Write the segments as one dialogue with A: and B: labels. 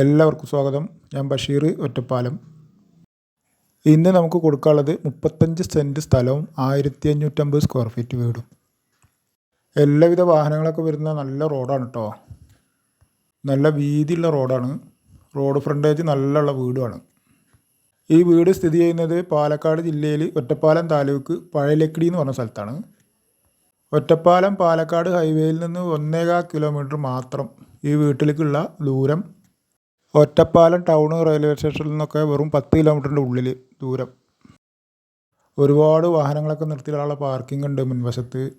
A: എല്ലാവർക്കും സ്വാഗതം. ഞാൻ ബഷീർ ഒറ്റപ്പാലം. ഇന്ന് നമുക്ക് കൊടുക്കാനുള്ളത് മുപ്പത്തഞ്ച് സെന്റ് സ്ഥലവും ആയിരത്തി അഞ്ഞൂറ്റമ്പത് സ്ക്വയർ ഫീറ്റ് വീടും. എല്ലാവിധ വാഹനങ്ങളൊക്കെ വരുന്ന നല്ല റോഡാണ് കേട്ടോ നല്ല വീതിയുള്ള റോഡാണ്. റോഡ് ഫ്രണ്ടേജ് നല്ലുള്ള വീടുമാണ്. ഈ വീട് സ്ഥിതി ചെയ്യുന്നത് പാലക്കാട് ജില്ലയിൽ ഒറ്റപ്പാലം താലൂക്ക് പഴയലക്കിടി എന്ന് പറഞ്ഞ സ്ഥലത്താണ്. ഒറ്റപ്പാലം പാലക്കാട് ഹൈവേയിൽ നിന്ന് ഒന്നേകാൽ കിലോമീറ്റർ മാത്രം ഈ വീട്ടിലേക്കുള്ള ദൂരം ഒറ്റപ്പാലം ടൗൺ റെയിൽവേ സ്റ്റേഷനിൽ നിന്നൊക്കെ വെറും പത്ത് കിലോമീറ്ററിന്റെ ഉള്ളിൽ ദൂരം. ഒരുപാട് വാഹനങ്ങളൊക്കെ നിർത്തിയിട്ടുള്ള പാർക്കിംഗ് ഉണ്ട് മുൻവശത്ത്.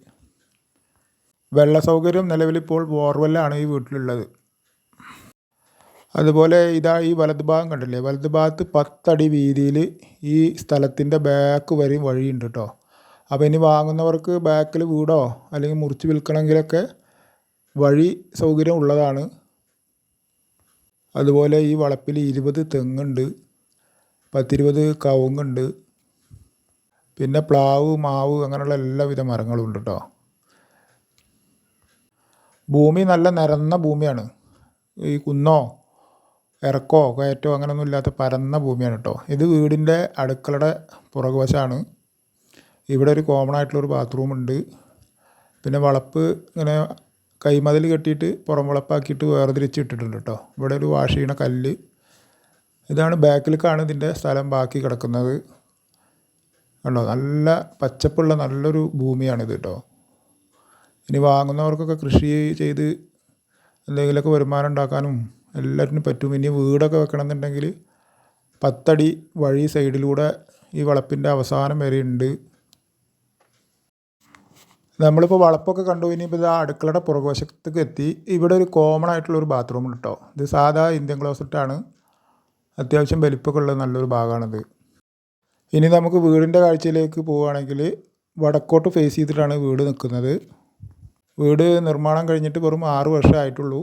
A: വെള്ള സൗകര്യം നിലവിലിപ്പോൾ ബോർവെല്ലാണ് ഈ വീട്ടിലുള്ളത്. അതുപോലെ ഇതാ ഈ വലത് ഭാഗം കണ്ടില്ലേ? വലത് ഭാഗത്ത് പത്തടി വീതിയിൽ ഈ സ്ഥലത്തിന്റെ ബാക്ക് വരെയും വഴിയുണ്ട് കേട്ടോ. അപ്പോൾ ഇനി വാങ്ങുന്നവർക്ക് ബാക്കിൽ വീടോ അല്ലെങ്കിൽ മുറിച്ച് വിൽക്കണമെങ്കിലൊക്കെ വഴി സൗകര്യം ഉള്ളതാണ്. അതുപോലെ ഈ വളപ്പിൽ ഇരുപത് തെങ്ങുണ്ട് പത്തിരുപത് കവുങ്ങുണ്ട് പിന്നെ പ്ലാവ് മാവ് അങ്ങനെയുള്ള എല്ലാവിധ മരങ്ങളും ഉണ്ട് കേട്ടോ ഭൂമി നല്ല നിരന്ന ഭൂമിയാണ്. ഈ കുന്നോ ഇറക്കോ കയറ്റോ അങ്ങനെയൊന്നും ഇല്ലാത്ത പരന്ന ഭൂമിയാണ് കേട്ടോ ഇത് വീടിന്റെ അടുക്കളയുടെ പുറകുവശമാണ് ഇവിടെ ഒരു കോമൺ ആയിട്ടുള്ളൊരു ബാത്റൂം ഉണ്ട്. പിന്നെ വളപ്പ് ഇങ്ങനെ കൈമതിൽ കെട്ടിയിട്ട് പുറം വിളപ്പാക്കിയിട്ട് വേർതിരിച്ച് ഇട്ടിട്ടുണ്ട് കേട്ടോ ഇവിടെ ഒരു വാഷ് ചെയ്യണ കല്ല്. ഇതാണ് ബാക്കിലേക്കാണ് ഇതിന്റെ സ്ഥലം ബാക്കി കിടക്കുന്നത്. കണ്ടോ? നല്ല പച്ചപ്പുള്ള നല്ലൊരു ഭൂമിയാണിത് കേട്ടോ ഇനി വാങ്ങുന്നവർക്കൊക്കെ കൃഷി ചെയ്ത് എന്തെങ്കിലുമൊക്കെ വരുമാനം ഉണ്ടാക്കാനും എല്ലാറ്റിനും പറ്റും. ഇനി വീടൊക്കെ വെക്കണമെന്നുണ്ടെങ്കിൽ പത്തടി വഴി സൈഡിലൂടെ ഈ വളപ്പിന്റെ അവസാനം വരെ ഉണ്ട്. നമ്മളിപ്പോൾ വളപ്പൊക്കെ കണ്ടു ഇനിയിപ്പോൾ ഇത് അടുക്കളയുടെ പുറകുവശത്തേക്ക് എത്തി. ഇവിടെ ഒരു കോമൺ ആയിട്ടുള്ള ഒരു ബാത്റൂം ഉണ്ട് കേട്ടോ ഇത് സാധാ ഇന്ത്യൻ ക്ലോസറ്റാണ് അത്യാവശ്യം വലിപ്പമൊക്കെ ഉള്ള നല്ലൊരു ഭാഗമാണിത്. ഇനി നമുക്ക് വീടിന്റെ കാഴ്ചയിലേക്ക് പോവുകയാണെങ്കിൽ വടക്കോട്ട് ഫേസ് ചെയ്തിട്ടാണ് വീട് നിൽക്കുന്നത്. വീട് നിർമ്മാണം കഴിഞ്ഞിട്ട് വെറും ആറ് വർഷമേ ആയിട്ടുള്ളൂ.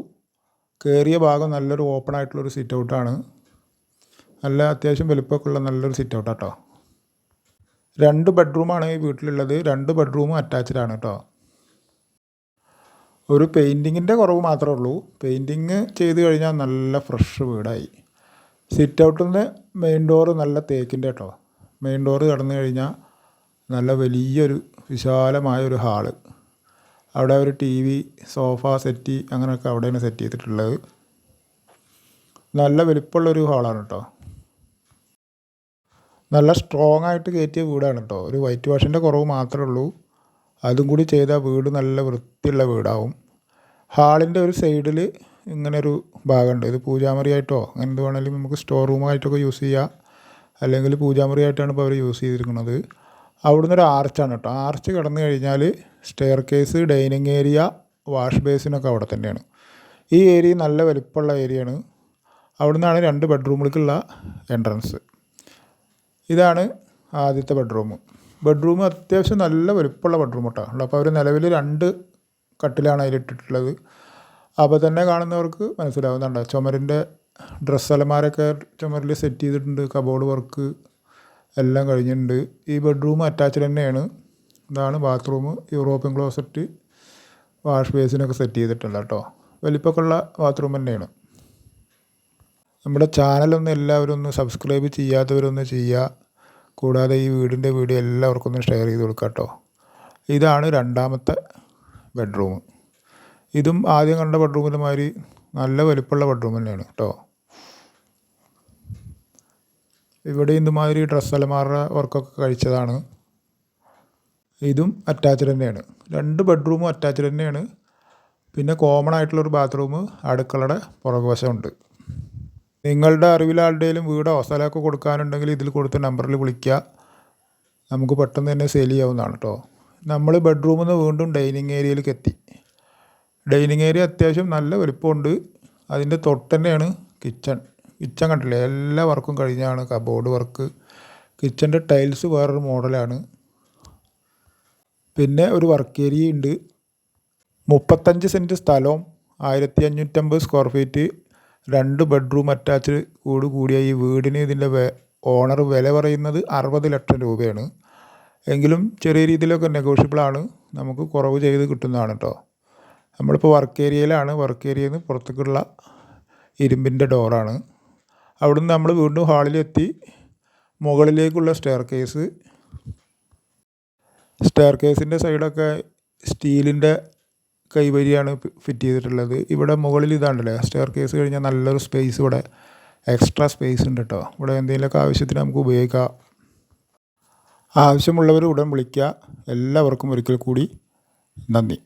A: കയറിയ ഭാഗം നല്ലൊരു ഓപ്പൺ ആയിട്ടുള്ളൊരു സിറ്റ് ഔട്ടാണ് നല്ല അത്യാവശ്യം വലിപ്പമൊക്കെ ഉള്ള നല്ലൊരു സിറ്റ് ഔട്ടാട്ടോ രണ്ട് ബെഡ്റൂമാണ് ഈ വീട്ടിലുള്ളത്. രണ്ട് ബെഡ്റൂമും അറ്റാച്ച്ഡ് ആണ് കേട്ടോ ഒരു പെയിന്റിങ്ങിന്റെ കുറവ് മാത്രമേ ഉള്ളൂ. പെയിന്റിങ് ചെയ്ത് കഴിഞ്ഞാൽ നല്ല ഫ്രഷ് വീടായി. സിറ്റ് ഔട്ടിൽ നിന്ന് മെയിൻ ഡോറ് നല്ല തേക്കിന്റെ കേട്ടോ മെയിൻ ഡോറ് കടന്നു കഴിഞ്ഞാൽ നല്ല വലിയൊരു വിശാലമായ ഒരു ഹാൾ അവിടെ ഒരു ടി വി സോഫ സെറ്റി അങ്ങനെയൊക്കെ അവിടെയാണ് സെറ്റ് ചെയ്തിട്ടുള്ളത്. നല്ല വലിപ്പമുള്ളൊരു ഹാളാണ് കേട്ടോ നല്ല സ്ട്രോങ് ആയിട്ട് കയറ്റിയ വീടാണ് കേട്ടോ ഒരു വൈറ്റ് വാഷിന്റെ കുറവ് മാത്രമേ ഉള്ളൂ. അതും കൂടി ചെയ്താൽ വീട് നല്ല വൃത്തിയുള്ള വീടാവും. ഹാളിന്റെ ഒരു സൈഡിൽ ഇങ്ങനെ ഒരു ഭാഗമുണ്ട് ഇത് പൂജാമുറിയായിട്ടോ അങ്ങനെ എന്ത് വേണമെങ്കിലും നമുക്ക് സ്റ്റോർ റൂമായിട്ടൊക്കെ യൂസ് ചെയ്യാം. അല്ലെങ്കിൽ പൂജാമുറിയായിട്ടാണ് ഇപ്പോൾ അവർ യൂസ് ചെയ്തിരിക്കുന്നത്. അവിടുന്ന് ഒരു ആർച്ചാണ് കേട്ടോ ആർച്ച് കടന്നു കഴിഞ്ഞാൽ staircase dining area wash ബേസിനൊക്കെ അവിടെ തന്നെയാണ്. ഈ ഏരിയ നല്ല വലിപ്പമുള്ള ഏരിയയാണ് അവിടുന്നാണ് രണ്ട് ബെഡ്റൂമിലേക്കുള്ള എൻട്രൻസ് ഇതാണ് ആദ്യത്തെ ബെഡ്റൂം ബെഡ്റൂം അത്യാവശ്യം നല്ല വലുപ്പമുള്ള ബെഡ്റൂം കേട്ടോ അപ്പോൾ അവർ നിലവിൽ രണ്ട് കട്ടിലാണ് അതിലിട്ടിട്ടുള്ളത്. അപ്പോൾ തന്നെ കാണുന്നവർക്ക് മനസ്സിലാവുന്നുണ്ട്. ചുമരിന്റെ ഡ്രസ്സ് അലമാരൊക്കെ ചുമരിൽ സെറ്റ് ചെയ്തിട്ടുണ്ട്. കബോർഡ് വർക്ക് എല്ലാം കഴിഞ്ഞിട്ടുണ്ട്. ഈ ബെഡ്റൂം അറ്റാച്ച്ഡ് തന്നെയാണ്. ഇതാണ് ബാത്റൂം യൂറോപ്യൻ ക്ലോസറ്റ് വാഷ് ബേസിനൊക്കെ സെറ്റ് ചെയ്തിട്ടുള്ളത് കേട്ടോ വലിപ്പമൊക്കെ ഉള്ള ബാത്റൂം തന്നെയാണ്. നമ്മുടെ ചാനലൊന്ന് എല്ലാവരും ഒന്ന് സബ്സ്ക്രൈബ് ചെയ്യാത്തവരൊന്ന് ചെയ്യുക. കൂടാതെ ഈ വീടിന്റെ വീഡിയോ എല്ലാവർക്കും ഒന്ന് ഷെയർ ചെയ്ത് കൊടുക്കുക കേട്ടോ. ഇതാണ് രണ്ടാമത്തെ ബെഡ്റൂം. ഇതും ആദ്യം കണ്ട ബെഡ്റൂമിന്റെ മാതിരി നല്ല വലിപ്പമുള്ള ബെഡ്റൂം തന്നെയാണ് കേട്ടോ. ഇവിടെ ഇതുമാതിരി ഡ്രസ്സ് അലമാറ വർക്കൊക്കെ കഴിച്ചതാണ്. ഇതും അറ്റാച്ച്ഡ് തന്നെയാണ്. രണ്ട് ബെഡ്റൂമും അറ്റാച്ച്ഡ് തന്നെയാണ്. പിന്നെ കോമൺ ആയിട്ടുള്ളൊരു ബാത്റൂം അടുക്കളയുടെ പുറകുവശമുണ്ട്. നിങ്ങളുടെ അറിവിൽ ആരുടെയും വീടോ സ്ഥലമൊക്കെ കൊടുക്കാനുണ്ടെങ്കിൽ ഇതിൽ കൊടുത്ത നമ്പറിൽ വിളിക്കുക. നമുക്ക് പെട്ടെന്ന് തന്നെ സെയിൽ ചെയ്യാവുന്നതാണ് കേട്ടോ നമ്മൾ ബെഡ്റൂമിൽ നിന്ന് വീണ്ടും ഡൈനിങ് ഏരിയയിലേക്ക് എത്തി. ഡൈനിങ് ഏരിയ അത്യാവശ്യം നല്ല വലിപ്പമുണ്ട്. അതിന്റെ തൊട്ട് തന്നെയാണ് കിച്ചൺ കിച്ചൺ കണ്ടില്ലേ എല്ലാ വർക്കും കഴിഞ്ഞാണ് കബോർഡ് വർക്ക് കിച്ചന്റെ ടൈൽസ് വേറൊരു മോഡലാണ് പിന്നെ ഒരു വർക്ക് ഏരിയ ഉണ്ട്. മുപ്പത്തഞ്ച് സെന്റ് സ്ഥലവും ആയിരത്തി അഞ്ഞൂറ്റമ്പത് സ്ക്വയർ ഫീറ്റ് രണ്ട് ബെഡ്റൂം അറ്റാച്ച്ഡ് കൂട് കൂടിയ ഈ വീടിന് ഇതിന്റെ ഓണർ വില പറയുന്നത് അറുപത് ലക്ഷം രൂപയാണ്. എങ്കിലും ചെറിയ രീതിയിലൊക്കെ നെഗോഷ്യബിളാണ് നമുക്ക് കുറവ് ചെയ്ത് കിട്ടുന്നതാണ് കേട്ടോ നമ്മളിപ്പോൾ വർക്ക് ഏരിയയിലാണ് വർക്ക് ഏരിയയിൽ നിന്ന് പുറത്തേക്കുള്ള ഇരുമ്പിന്റെ ഡോറാണ് അവിടുന്ന് നമ്മൾ വീണ്ടും ഹാളിലെത്തി മുകളിലേക്കുള്ള സ്റ്റെയർ കേസ് സ്റ്റെയർ കേസിന്റെ സൈഡൊക്കെ സ്റ്റീലിന്റെ കൈവരിയാണ് ഫിറ്റ് ചെയ്തിട്ടുള്ളത്. ഇവിടെ മുകളിൽ ഇതാണ്ടല്ലേ സ്റ്റെയർ കേസ് കഴിഞ്ഞാൽ നല്ലൊരു സ്പേസ് ഇവിടെ. എക്സ്ട്രാ സ്പേസ് ഉണ്ട് കേട്ടോ ഇവിടെ എന്തെങ്കിലുമൊക്കെ ആവശ്യത്തിന് നമുക്ക് ഉപയോഗിക്കാം. ആവശ്യമുള്ളവർ ഉടൻ വിളിക്കുക. എല്ലാവർക്കും ഒരിക്കൽ കൂടി നന്ദി.